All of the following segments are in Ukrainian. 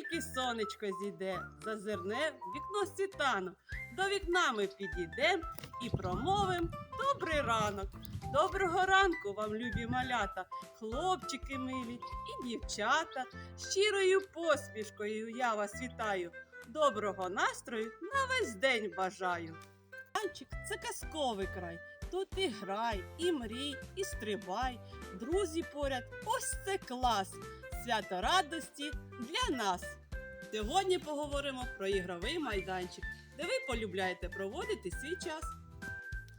тільки сонечко зійде, зазирне вікно світанок. До вікна ми підійдем і промовим добрий ранок. Доброго ранку вам, любі малята, хлопчики милі і дівчата. Щирою посмішкою я вас вітаю. Доброго настрою на весь день бажаю. Танчик це казковий край. Тут і грай, і мрій, і стрибай. Друзі поряд, ось це клас. Свято радості для нас. Сьогодні поговоримо про ігровий майданчик, де ви полюбляєте проводити свій час.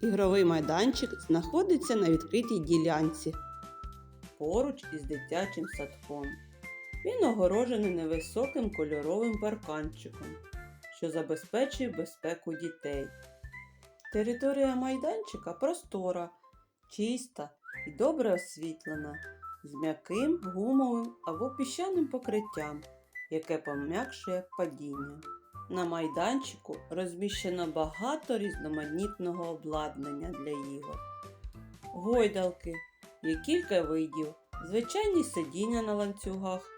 Ігровий майданчик знаходиться на відкритій ділянці поруч із дитячим садком. Він огорожений невисоким кольоровим парканчиком, що забезпечує безпеку дітей. Територія майданчика простора, чиста і добре освітлена, з м'яким гумовим або піщаним покриттям, яке пом'якшує падіння. На майданчику розміщено багато різноманітного обладнання для ігор. Гойдалки є кілька видів, звичайні сидіння на ланцюгах,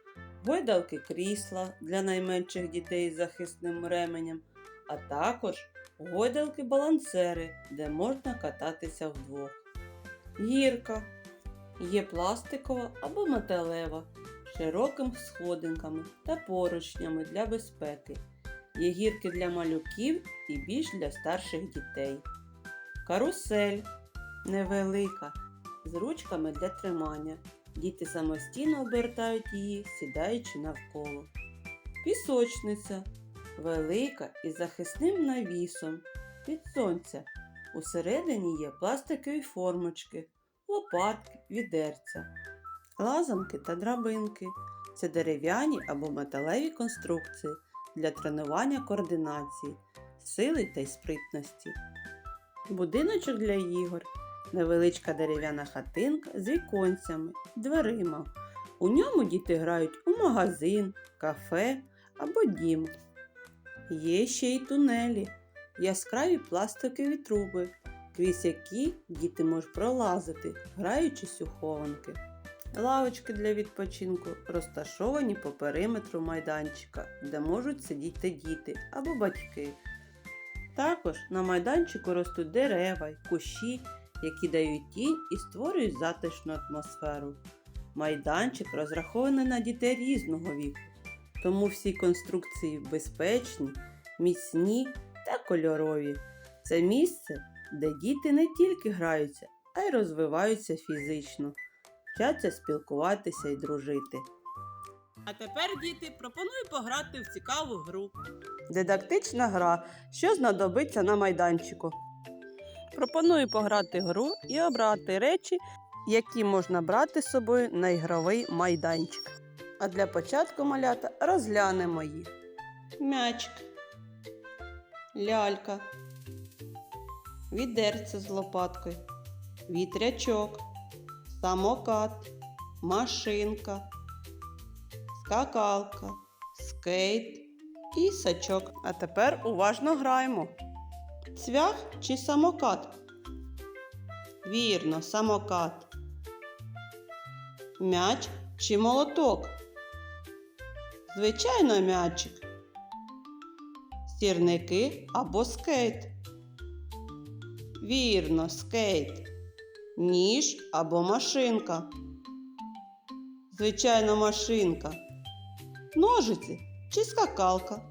гойдалки крісла для найменших дітей з захисним ременем, а також гойдалки-балансери, де можна кататися вдвох. Гірка є пластикова або металева, з широкими сходинками та поручнями для безпеки. Є гірки для малюків і більш для старших дітей. Карусель невелика, з ручками для тримання. Діти самостійно обертають її, сідаючи навколо. Пісочниця велика із захисним навісом від сонця. Усередині є пластикові формочки, лопатки, відерця. Лазанки та драбинки це дерев'яні або металеві конструкції для тренування координації, сили та й спритності. Будиночок для ігор невеличка дерев'яна хатинка з віконцями, дверима. У ньому діти грають у магазин, кафе або дім. Є ще й тунелі, яскраві пластикові труби, крізь які діти можуть пролазити, граючись у хованки. Лавочки для відпочинку розташовані по периметру майданчика, де можуть сидіти діти або батьки. Також на майданчику ростуть дерева й кущі, які дають тінь і створюють затишну атмосферу. Майданчик розрахований на дітей різного віку, тому всі конструкції безпечні, міцні та кольорові. Це місце, де діти не тільки граються, а й розвиваються фізично, вчаться спілкуватися і дружити. А тепер, діти, пропоную пограти в цікаву гру. Дидактична гра, що знадобиться на майданчику. Пропоную пограти гру і обрати речі, які можна брати з собою на ігровий майданчик. А для початку малята розглянемо їх. М'ячик, лялька, відерце з лопаткою, вітрячок, самокат, машинка, скакалка, скейт і сачок. А тепер уважно граємо. Цвях чи самокат? Вірно, самокат. М'яч чи молоток? Звичайно, м'ячик. Сірники або скейт. Вірно, скейт. Ніж або машинка. Звичайно, машинка. Ножиці чи скакалка.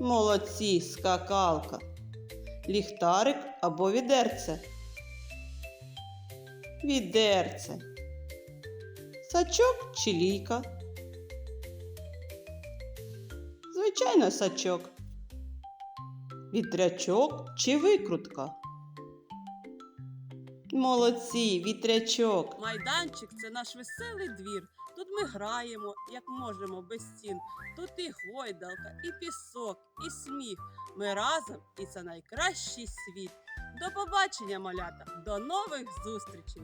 Молодці, скакалка. Ліхтарик або відерце. Відерце. Сачок чи лійка. Звичайно, сачок. Вітрячок чи викрутка. Молодці, вітрячок. Майданчик це наш веселий двір. Тут ми граємо, як можемо без стін. Тут і гойдалка, і пісок, і сміх. Ми разом, і це найкращий світ. До побачення, малята! До нових зустрічей!